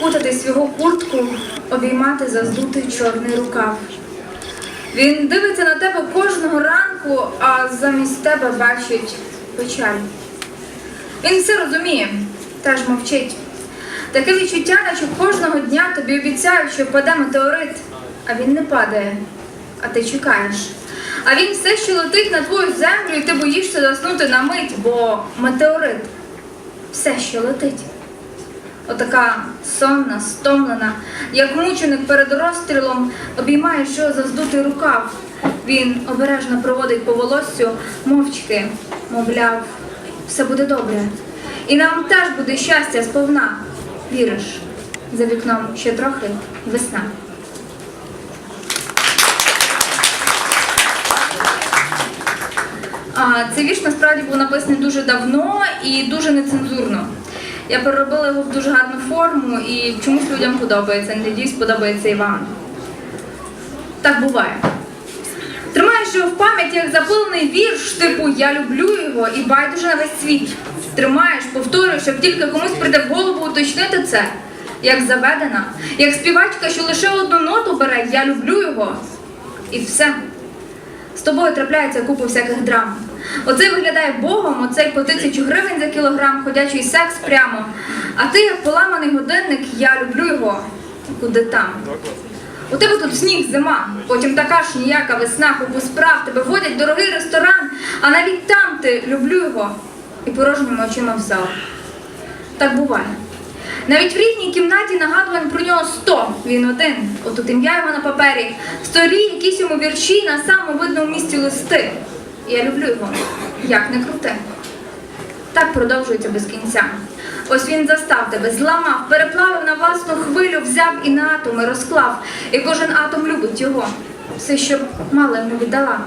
кутатись в його куртку, обіймати заздутий чорний рукав. Він дивиться на тебе кожного ранку, а замість тебе бачить печаль. Він все розуміє, теж мовчить. Таке відчуття, наче кожного дня тобі обіцяють, що впаде метеорит, а він не падає, а ти чекаєш. А він все ще летить на твою землю, і ти боїшся заснути на мить, бо метеорит все ще летить. Отака сонна, стомлена, як мученик перед розстрілом, обіймає що заздутий рукав. Він обережно проводить по волоссю мовчки, мовляв, все буде добре. І нам теж буде щастя сповна. Віриш, за вікном ще трохи весна. А, Цей вірш насправді був написаний дуже давно і дуже нецензурно. Я переробила його в дуже гарну форму і чомусь людям подобається. Надіюсь, подобається і вам. Так буває. Тримаєш його в пам'яті як запилений вірш, типу Я люблю його і байдуже на весь світ. Тримаєш, повторюєш, щоб тільки комусь прийде в голову уточнити це. Як заведена, як співачка, що лише одну ноту бере Я люблю його. І все. З тобою трапляється купа всяких драм. Оцей виглядає Богом, оцей по тисячу гривень за кілограм, ходячий секс прямо. А ти, як поламаний годинник, я люблю його. Куди там? У тебе тут сніг, зима, потім така ж ніяка весна, купу справ, тебе водять дорогий ресторан, а навіть там ти люблю його і порожніми очима в зал. Так буває. Навіть в рідній кімнаті нагадувань про нього сто. Він один. Отут ім'я його на папері. Сторі, якісь йому вірші на самому видному місці листи. Я люблю його. Як не крути. Так продовжується без кінця. Ось він застав тебе, зламав, переплавив на власну хвилю, взяв і на атоми розклав. І кожен атом любить його. Все, що мала йому віддала.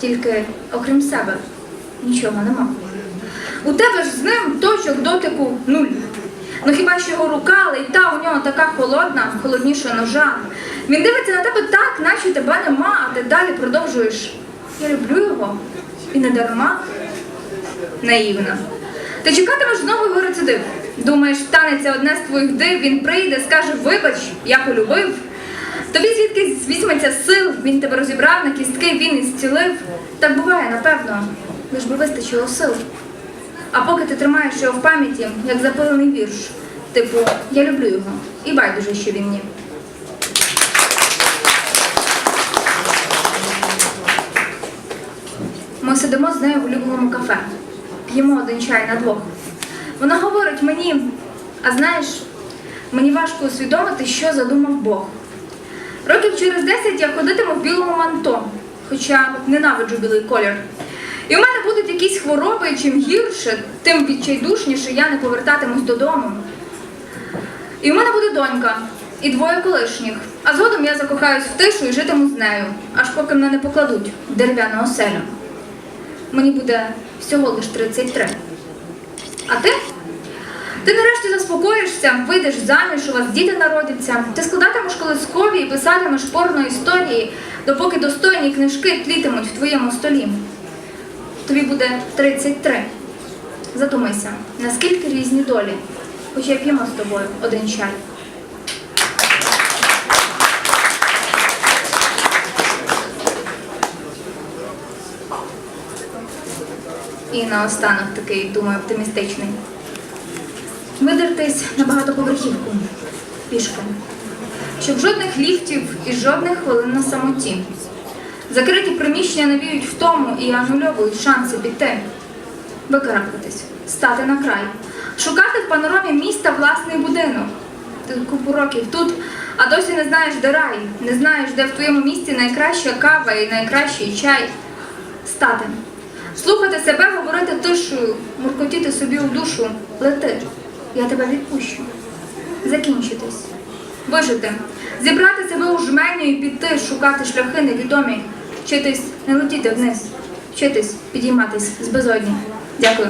Тільки, окрім себе, нічого нема. У тебе ж з ним точок дотику нуль. Ну хіба що його рука, але й та у нього така холодна, холодніша ножа. Він дивиться на тебе так, наче тебе нема, а ти далі продовжуєш. Я люблю його. І не дарма. Наївна. Ти чекатимеш знову його рецидив. Думаєш, станеться одне з твоїх див, він прийде, скаже, вибач, я полюбив. Тобі звідки візьметься сил, він тебе розібрав на кістки, він і зцілив. Так буває, напевно, лиш би вистачило сил. А поки ти тримаєш його в пам'яті, як запилений вірш, типу Я люблю його, і байдуже, що він ні. Сидимо з нею в улюбленому кафе, п'ємо один чай на двох. Вона говорить мені, а знаєш, мені важко усвідомити, що задумав Бог. Років через 10 я ходитиму в білому манто, хоча ненавиджу білий колір. І у мене будуть якісь хвороби, і чим гірше, тим відчайдушніше я не повертатимусь додому. І у мене буде донька і двоє колишніх. А згодом я закохаюсь в тишу і житиму з нею, аж поки мене не покладуть в дерев'яну оселю. Мені буде всього лиш 33. А ти? Ти нарешті заспокоїшся, вийдеш заміж, у вас діти народяться, ти складатимеш колискові і писатимеш порно історії, допоки достойні книжки тлітимуть в твоєму столі. Тобі буде 33. Задумайся, наскільки різні долі, хоча п'ємо з тобою один чай. І наостанок такий, думаю, оптимістичний. Видертись на багатоповерхівку пішки, щоб жодних ліфтів і жодних хвилин на самоті. Закриті приміщення навіють втому і анульовують шанси піти, викарабкатись, стати на край, шукати в панорамі міста власний будинок. Ти купу років тут, а досі не знаєш, де рай, не знаєш, де в твоєму місті найкраща кава і найкращий чай. Стати, слухати себе, говорити тишою, муркотіти собі у душу, лети, я тебе відпущу, закінчитись, вижити, зібрати себе у жменю і піти, шукати шляхи невідомі, вчитись не летіти вниз, вчитись підійматись з безодні. Дякую.